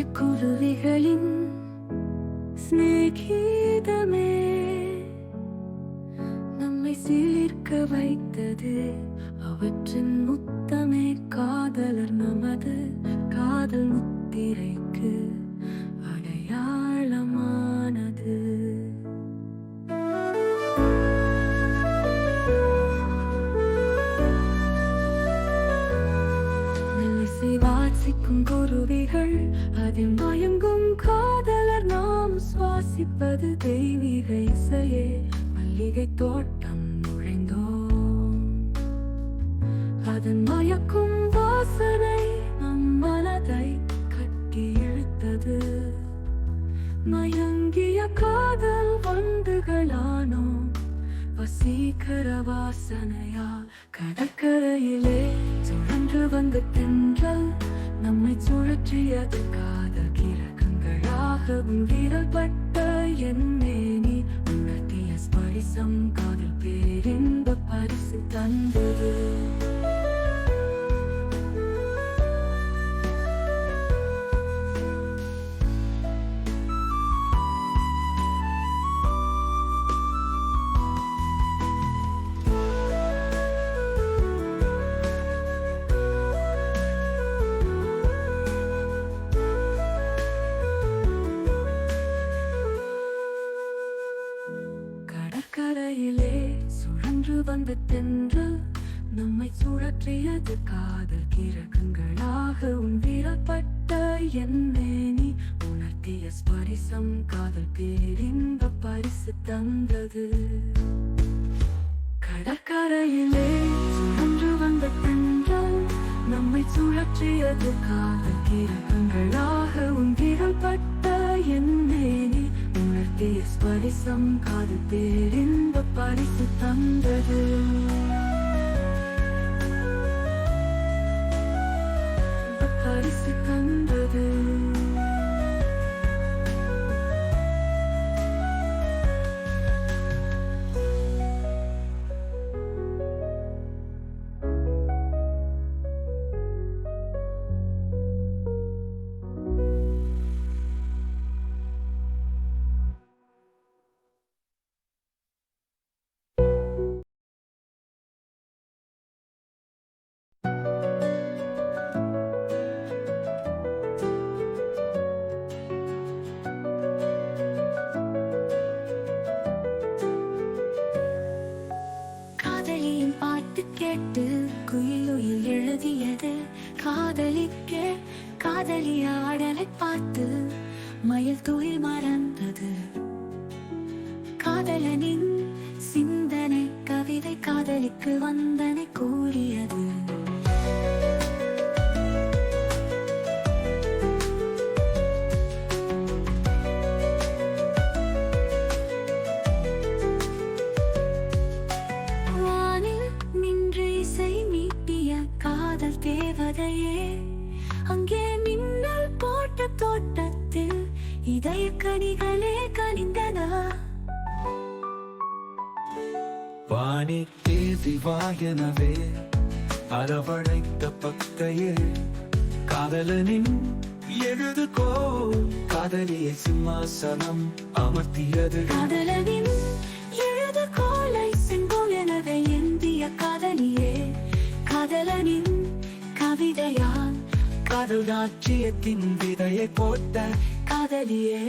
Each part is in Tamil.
சிட்டுக்குருவிகளின் சிநேகிதமே. நம்மை சிலிர்க்க வைத்தது அவற்றின் முத்தமே. காதலர் நமது காதல் முத்திரைக்கு. வாசிக்கும் குருவிகள் அதில் மயங்கும் காதலர் நாம் சுவாசிப்பது தெய்வீக இசையே. மல்லிகை தோட்டம் நுழைந்தோம். அதன் மயக்கும் வாசனை நம் மனதை கட்டி இழுத்தது. மயங்கிய காதல் உணர்த்திய ஸ்பரிசம் காதல் பேரின்ப பரிசு தந்தது. கடற்கரையிலே சுழன்று வந்த தென்றல் நம்மை சுழற்றியது. காதல் கிரகங்களாக உந்திரப்பட்ட என் மேனி உணர்த்திய ஸ்பரிசம் காதல் பேரின்ப பரிசு தந்தது. பரிசு காதலி பார்த்து மயில் தூய் மறந்தது வாணி தேதி வாயனவே பக்கையே காதலனின் எழுதுகோ காதலிய சிம்மாசனம் அமர்த்தியது. காதலனின் எழுது கோலை செங்கோல் எனவே எந்திய காதலியே காதலனின் கவிதையால் காதல் விதையை போட்ட காதலியே.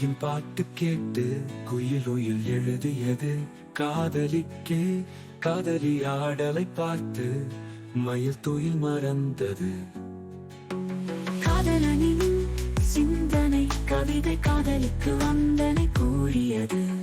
காதலியின் பாட்டு கேட்டு குயிலுயில் எழுதியது. காதலிக்கே காதலி ஆடலை பார்த்து மயில் துயில் மறந்தது. காதலனின் சிந்தனை கவிதை காதலிக்கு வந்தனை கூறியது.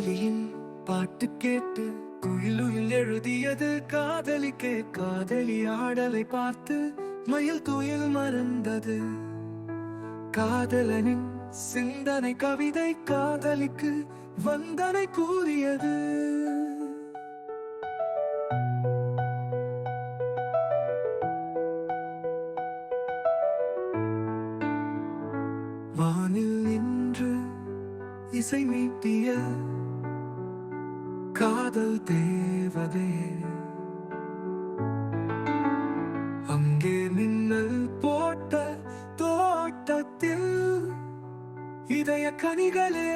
காதலியின் பாட்டு கேட்டு குயிலுயில் எழுதியது காதலிக்கே காதலி ஆடலை பார்த்து மயில் துயில் மறந்தது. காதலனின் சிந்தனை கவிதை காதலிக்கு வந்தனை கூறியது. வானில் நின்று இசை மீட்டிய காதல் தேவதே அங்கே மின்னல் போட்ட தோட்டத்தில் இதய கனிகளே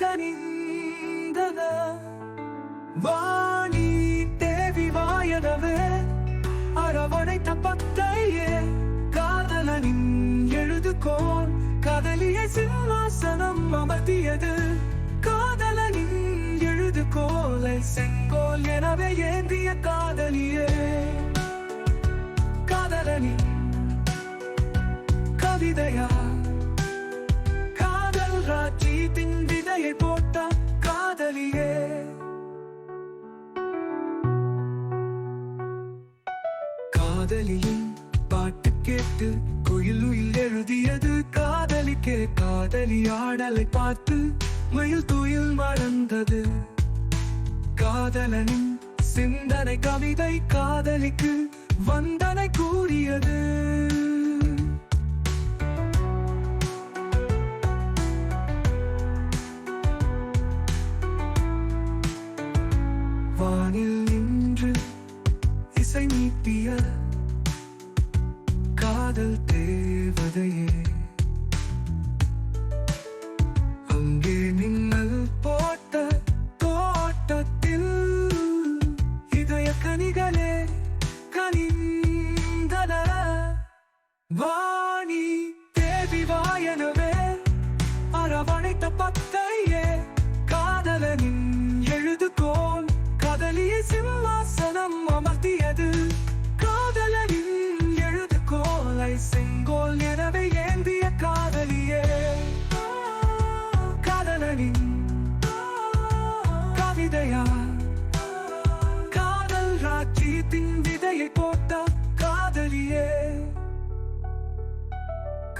கனிந்தன. வாணி தேவி வாயனவே அரவணைத்த பத்தையே காதலனின் எழுதுகோள் கதலிய சிம்மாசனம் அமர்த்தியது. கோலை செங்கோல் எனவே ஏந்திய காதலியே. காதலனி கவிதையா? காதல் ராஜ்யத்தின் விதையை போட்ட காதலியே. காதலியின் பாட்டு கேட்டு குயிலுயில் எழுதியது காதலிக்கே. காதலி ஆடலை பார்த்து மயில் துயில் மறந்தது. காதலனின் சிந்தனை கவிதை காதலிக்கு வந்தனை கூறியது.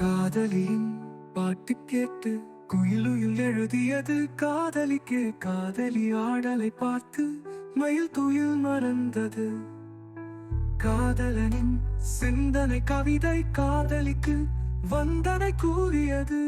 காதலியின் பாட்டு கேட்டு குயிலுயில் எழுதியது காதலிக்கு. காதலி ஆடலை பார்த்து மயில் துயில் மறந்தது. காதலனின் சிந்தனை கவிதை காதலிக்கு வந்தனை கூறியது.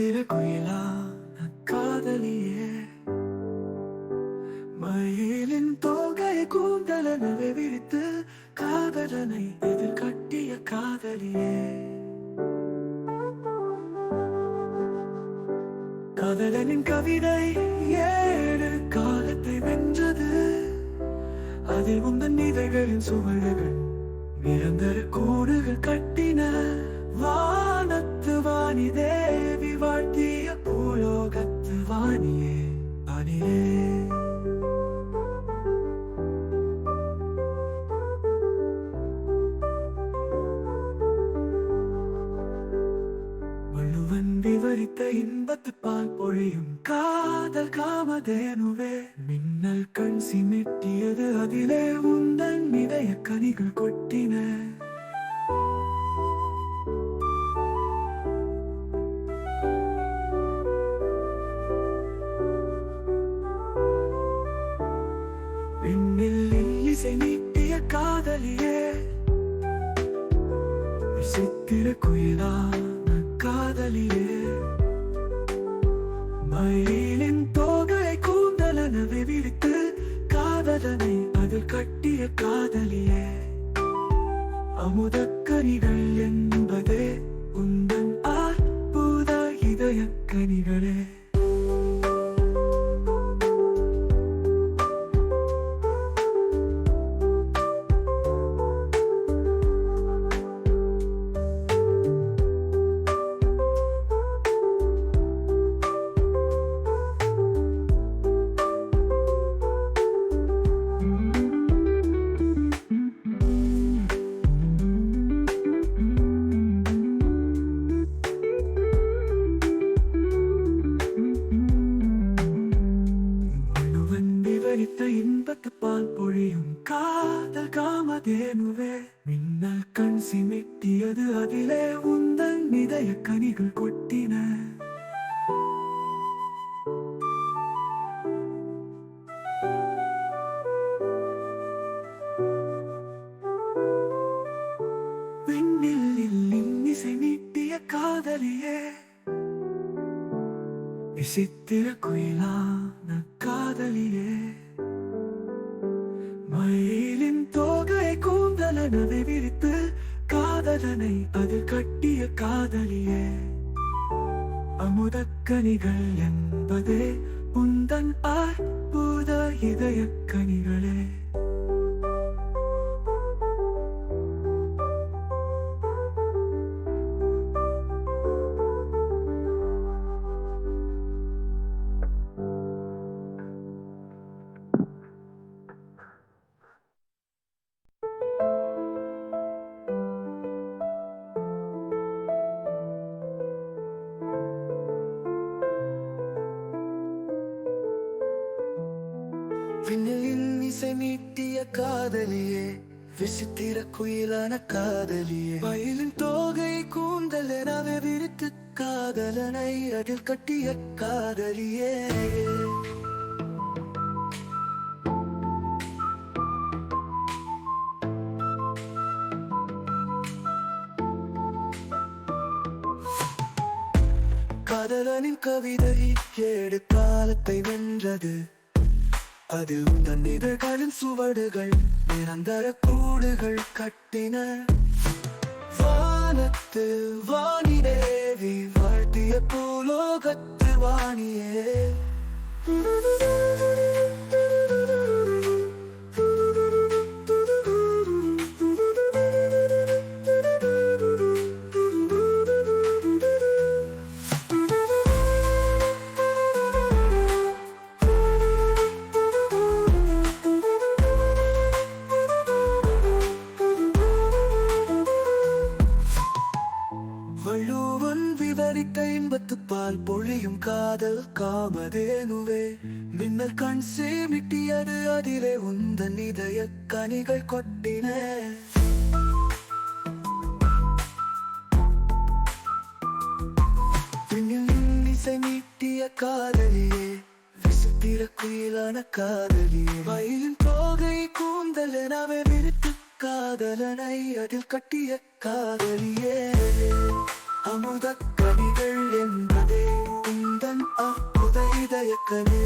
விசித்திர குயிலான காதலியே. மயிலின் தோகை கூந்தலனவை விரித்து காதலனை எதிர் கட்டிய காதலியே. காதலனின் கவிதை ஏழு காலத்தை வென்றது. அதில் உந்தன் இதழ்களின் சுவடுகள் நிரந்தர கூடுகள் கட்டின. வானத்து வாணி தேவி 아니에 아니에 வாணியே வள்ளுவன் விவரித்த இன்பத்து பால் பொழியும் காதல் காமதேனுவே. மின்னல் கண் சிமிட்டியது அதிலே உந்தன் இதய கனிகள் கொட்டின. விண்ணில் இசை நீட்டிய காதலியே. சித்திர குயிலான காதலியே. மயிலின் தோகை கூந்தலனவை விரித்து காதலனை அதில் கட்டிய காதலியே. அமுதக்கனிகள் என்பதே உந்தன் அற்புத இதயக்கனிகளே தேனுவே மின்னல் கண் சிமிட்டியது அதிலே உந்தன் இதய கனிகள் கொட்டின. விண்ணில் நீட்டிய காதலியே விசித்திர குயிலான காதலியே மயிலின் கூந்தலனதை விரித்து காதலனை அதில் கட்டிய காதலியே. அமுதக்கனிகள் என்பதே உந்தன் அற்புத இதய காதலியே விசித்திர குயிலான காதலியே. வயலின் தோகை கூந்தல் எனவே விரித்து காதலனை அதில் கட்டிய காதலியே. காதலனின் கவிதை ஏழு காலத்தை வென்றது. அது உந்தன் இதழ்களின் சுவடுகள் நிரந்தர கூடுகள் கட்டின வானத்து வாணி தேவி வாழ்த்திய பூலோகத்து வாணியே கருத்துப்பால் பொழியும் காதல் காமதேனுவே. மின்னல் கண் சேமிட்டியது அதிலே உந்தன் இதய கனிகள் கொட்டின. இசை மீட்டிய காதலியே. விசித்திர குயிலான காதலியே. வயலின் தோகை கூந்தல் எனவே விரித்து காதலனை அதில் கட்டிய காதலியே. அமுத கனிகள் என்பதே உந்தன் அற்புத இதய கனே